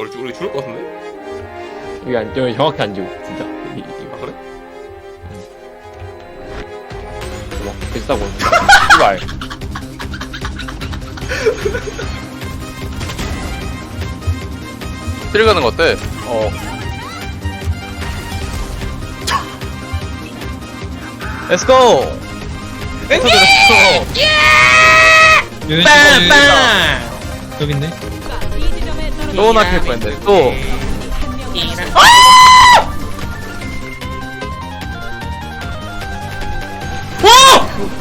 우리 우리 죽을 것 같은데? 여기 안, 여기 정확히 안 지워, 진짜. 이, 이, 아 이거. 그래? 뭐, 비싸고. 이발. 실 가는 거 어때? 어. Let's go! 빵빵 여기 있네 또 낚일 뻔했네. 또.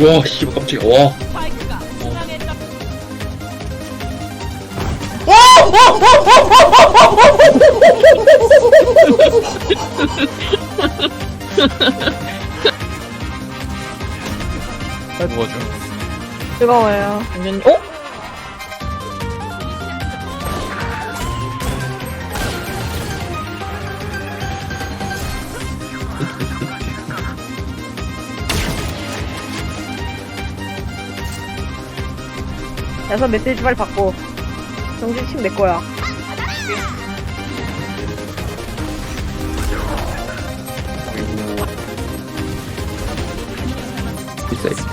와 씨발 깜짝이야 와 뭐죠? 뜨거워요. 완전 어? 그래서 메시지 빨리 받고 정신 침내 거야. 비싸, 비싸.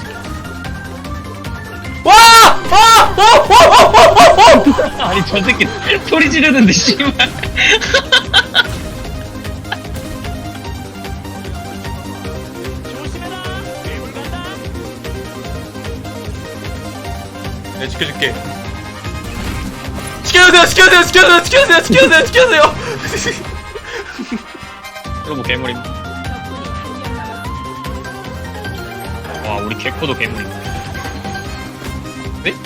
아니 저 새끼 소리 지르는데 씨발 네 지켜줄게. 지켜주세요 지켜주세요 지켜주세요 지켜주세요 지켜주세요 지켜주세요. 그러고 괴물임. 와 우리 개코도 괴물임. 네?